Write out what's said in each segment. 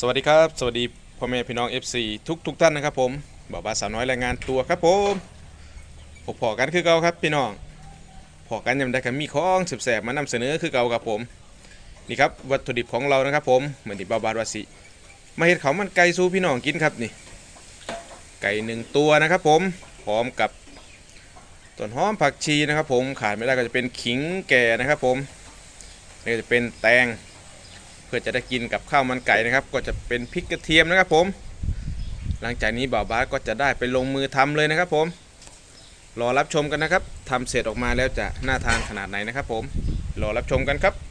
สวัสดีครับ สวัสดีพ่อแม่พี่น้อง FC ทุกทุกท่านนะครับผมบอกว่าสาวน้อยรายงานตัวครับผมพบพอกันคือเก่าครับพี่น้องพอกันยำได้กันมีของแสบๆมานำเสนอคือเก่าครับผมนี่ครับวัตถุดิบของเรานะครับผมเหมือนที่บาบาวาสิมาเห็ดเขามันไก่สู้พี่น้องกินครับนี่ ไก่หนึ่งตัวนะครับผมพร้อมกับต้นหอมผักชีนะครับผมขาดไม่ได้ก็จะเป็นขิงแก่นะครับผมนี่ก็จะเป็นแตง เพื่อจะได้กินกับข้าวมันไก่นะครับ ก็จะเป็นพริกกระเทียมนะครับผม หลังจากนี้บ่าวบาสก็จะได้ไปลงมือทำเลยนะครับ ผม รอรับชมกันนะครับทำเสร็จออกมาแล้วจะน่าทานขนาดไหนนะครับ ผม รอรับชมกันครับ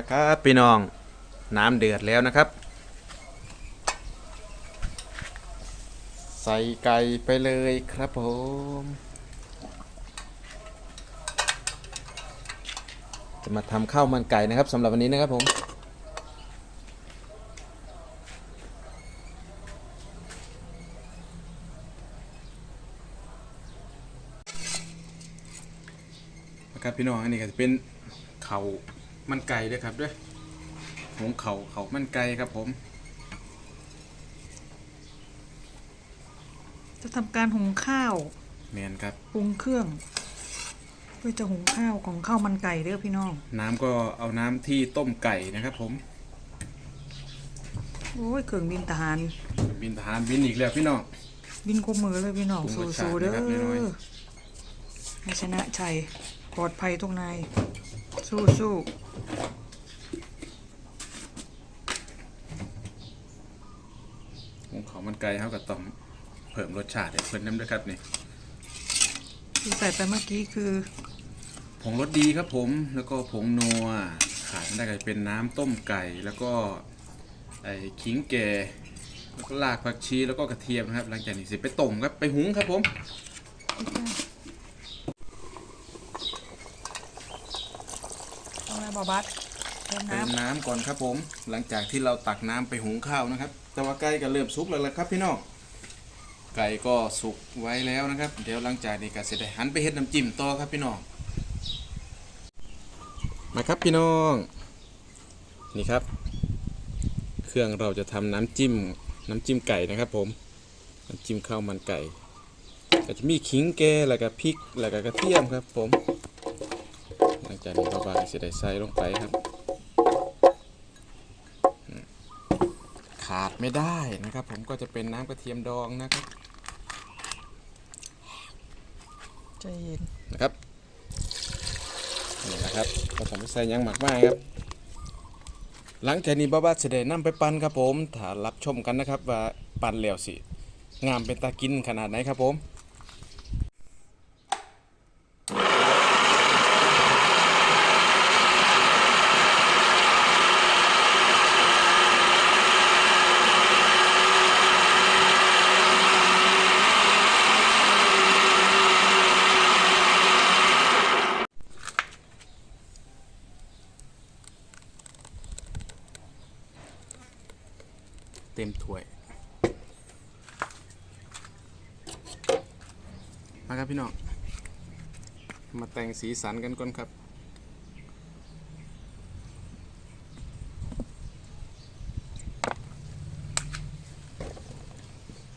มาครับพี่น้องน้ำเดือดแล้วนะครับ ใส่ไก่ไปเลยครับผมจะมาทำข้าวมันไก่นะครับสำหรับวันนี้นะครับผมนะครับพี่น้องอันนี้ก็จะเป็นเขา มันไก่ด้วยครับด้วยหงเขาเขามันไก่ครับผมจะทำการหุงข้าวเมียนครับ ปรุงเครื่อง เพื่อจะหุงข้าวของข้าวมันไก่เด้อพี่น้อง น้ำก็เอาน้ำที่ต้มไก่นะครับ ผมโอ้ยเครื่องบินทหาร บินทหารบินอีกแล้วพี่น้อง บินคบมือเลยพี่น้อง ปรุงรสชาติสู้ๆเด้อนะครับน้อย ให้ชนะชัยปลอดภัยทุกนายสู้ สู้หงเขามันไก่เขาก็ต้องเพิ่มรสชาติให้เพิ่นน้ำด้วยครับนี่ที่ใส่ไปเมื่อกี้คือ ผงรสดีครับผม แล้วก็ผงนัวขาดไม่ได้ก็จะเป็นน้ำต้มไก่ แล้วก็ไอ้ขิงแก่แล้วก็รากผักชีแล้วก็กระเทียมนะครับ หลังจากนี้เสร็จไปต้มครับไปหุงครับผม อะไรบอบัสเติมเติมน้ำน้ำก่อนครับผม หลังจากที่เราตักน้ำไปหุงข้าวนะครับ แต่ว่าไก่ก็เริ่มสุกแล้วละครับพี่น้อง ไก่ก็สุกไว้แล้วนะครับ เดี๋ยวหลังจากนี้ก็จะได้หันไปเฮ็ดน้ำจิ้มต่อครับพี่น้อง มาครับพี่น้อง นี่ครับ เครื่องเราจะทำน้ำจิ้ม น้ำจิ้มไก่นะครับผม น้ำจิ้มข้าวมันไก่ ก็จะมีขิงแก่แล้วก็พริกแล้วก็กระเทียมครับผม หลังจากนี้เราก็จะได้ใส่ลงไปครับ ขาดไม่ได้นะครับ ผมก็จะเป็นน้ำกระเทียมดองนะครับใจเย็นนะครับนี่นะครับก็ผมใส่หยังหมักไม้ครับ หลังจากนี้บ้าบ้าจะได้นำไปปั่นครับผมถ้ารับชมกันนะครับ ว่าปั่นแล้วสิ งามเป็นตากินขนาดไหนครับผม มาครับพี่น้อง มาแต่งสีสันกันก่อนครับ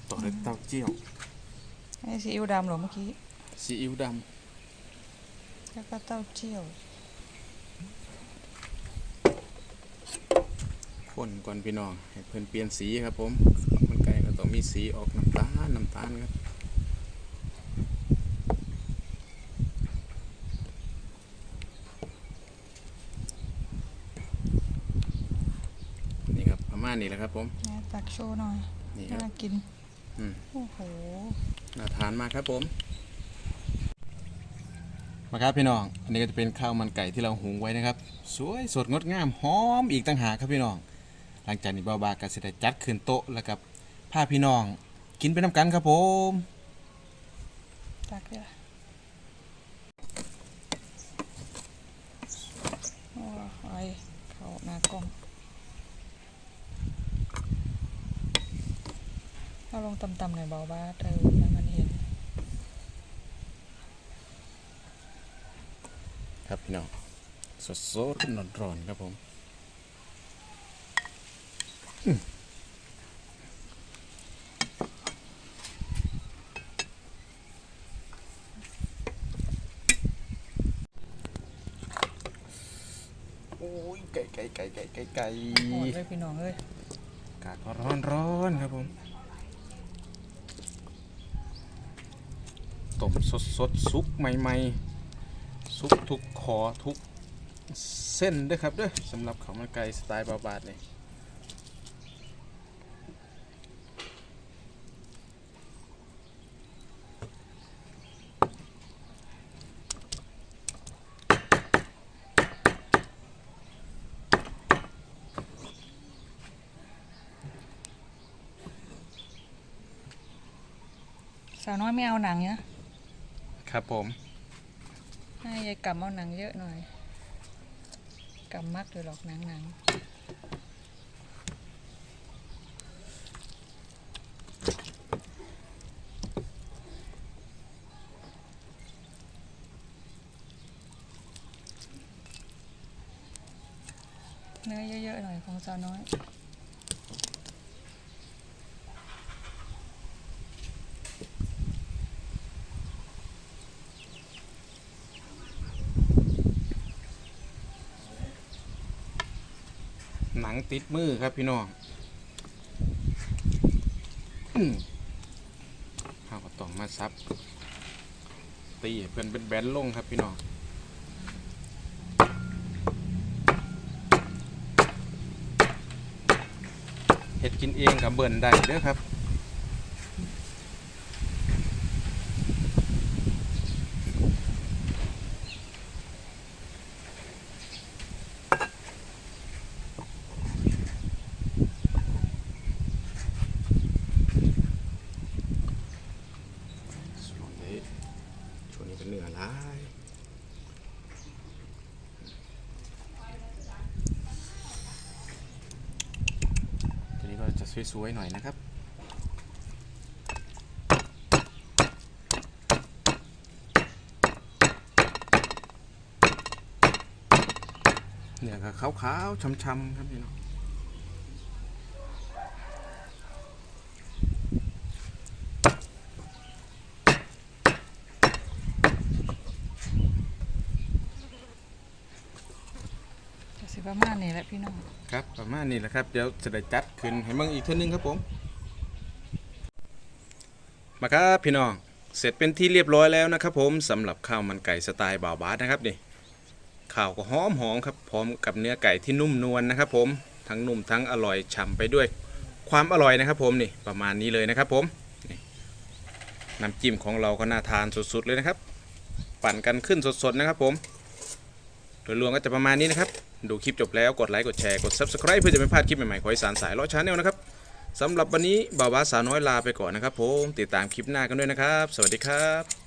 ต่อด้วยเต้าเจี้ยวให้ซีอิ๊วดำเหรอเมื่อกี้ ซีอิ๊วดแล้วก็เต้าเจี้ยวำข้นก่อนพี่น้อง ให้เพื่อนเปลี่ยนสีครับผม มันไก่ก็ต้องมีสีออกน้ำตาลน้ำตาลครับ นี่ครับประมาณนี้แหละครับผมนะตักโชว์หน่อยนี่ครับ น่ากินอืม โอ้โหน่าทานมากครับผม มาครับพี่น้อง อันนี้ก็จะเป็นข้าวมันไก่ที่เราหุงไว้นะครับ สวยสดงดงามหอมอีกต่างหากครับพี่น้อง หลังจากนี้บาวบาก็จะได้จัดขึ้นโต๊ะแล้วกับพาพี่น้อง กินไปน้ำกันครับผม ตักเลยโอ้ยเขาหน้ากล้อง เอาลงตำๆหน่อยเบาบ้าเออให้มันเห็น ครับพี่น้องสดสดร้อนร้อนๆครับผมอืมโอ้ยไก่ไก่ไก่ไก่ไก่ไก่หอดเลยพี่น้องเอ้ย อากาศก็ร้อนร้อนๆครับผม ต้มสดสดซุปใหม่ๆซุปทุกขอทุกเส้นด้วยครับด้อสำหรับข้าวมันไก่สไตล์บาบาดนี่สาวน้อยไม่เอาหนังเนี่ย ครับผม ให้ยายกำเอาหนังเยอะหน่อยกำมักเลยหรอกหนังหนังเนื้อเยอะๆหน่อยของสาวน้อย หนังติดมือครับพี่น้องข้าวก็ต้องมาซับ ตีเพื่อนเป็นแบนลงครับพี่น้องเห็ดกินเองกับเบิ่นได้เด้อครับ ช่วงนี้ช่วงนี้เป็นเนื้อร้ายทีนี้ก็จะ สวยๆหน่อยนะครับ เนื้อก็ขาวๆช้ำๆครับพี่น้อง ประมาณนี้แหละพี่น้องครับประมาณนี้แหละครับเดี๋ยวจะได้จัดขึ้นให้มืองอีกเท่านึงครับผม มาครับพี่น้องเสร็จเป็นที่เรียบร้อยแล้วนะครับ ผมสำหรับข้าวมันไก่สไตล์บ่าวบาสนะครับนี่ข้าวก็หอมหอมครับพร้อมกับเนื้อไก่ที่นุ่มนวลนะครับ ผมทั้งนุ่มทั้งอร่อยฉ่ำไปด้วย ความอร่อยนะครับ ผมนี่ประมาณนี้เลยนะครับ ผมนี่น้ำจิ้มของเราก็น่าทานสุดๆเลยนะครับ ปั่นกันขึ้นสดๆนะครับ ผมโดยรวมก็จะประมาณนี้นะครับ ดูคลิปจบแล้วกดไลค์กดแชร์กด Subscribe เพื่อจะไม่พลาดคลิปใหม่ๆของอีสานสายล้อชาแนลนะครับสำหรับวันนี้บ่าวาสาวน้อยลาไปก่อนนะครับผมติดตามคลิปหน้ากันด้วยนะครับ สวัสดีครับ